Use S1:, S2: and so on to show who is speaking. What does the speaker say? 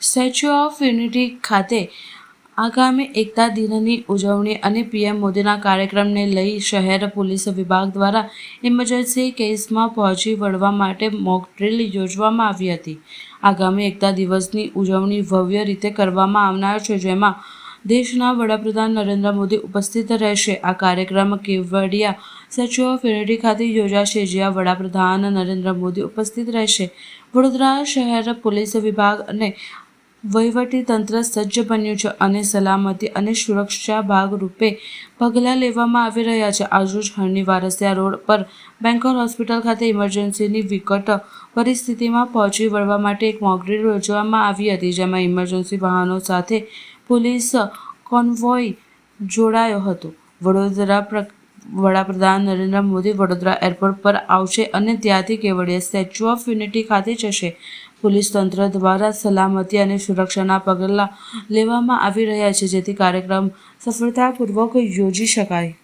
S1: Statue of unity ખાતે આગામી એકતા દિનની ઉજવણી અને પીએમ મોદીના કાર્યક્રમને લઈ શહેર પોલીસ વિભાગ દ્વારા ઇમરજન્સી કેસમાં પહોંચી વળવા માટે મોક ડ્રીલ યોજવામાં આવી હતી. આગામી એકતા દિવસની ઉજવણી ભવ્ય રીતે કરવામાં આવનાર છે, જેમાં દેશના વડાપ્રધાન નરેન્દ્ર મોદી ઉપસ્થિત રહેશે. આ કાર્યક્રમ કેવડિયા સ્ટેચ્યુ ઓફ યુનિટી ખાતે યોજાશે, જ્યાં વડાપ્રધાન નરેન્દ્ર મોદી ઉપસ્થિત રહેશે. વડોદરા શહેર પોલીસ વિભાગ અને તંત્ર સજ્જ બન્યું છે અને સલામતી અને સુરક્ષા ભાગરૂપે પગલાં લેવામાં આવી રહ્યા છે. આજરોજ હરણી વારસિયા રોડ પર બેંકોર હોસ્પિટલ ખાતે ઇમરજન્સીની વિકટ પરિસ્થિતિમાં પહોંચી વળવા માટે એક મોકડ્રીલ યોજવામાં આવી હતી, જેમાં ઇમરજન્સી વાહનો સાથે પોલીસ કોન્વોય જોડાયો હતો. વડોદરા પ્ર વડાપ્રધાન નરેન્દ્ર મોદી વડોદરા એરપોર્ટ પર આવશે અને ત્યાંથી કેવડિયા સ્ટેચ્યુ ઓફ યુનિટી ખાતે જશે. પોલીસ તંત્ર દ્વારા સલામતી અને સુરક્ષાના પગલાં લેવામાં આવી રહ્યા છે જેથી કાર્યક્રમ સફળતાપૂર્વક યોજી શકાય.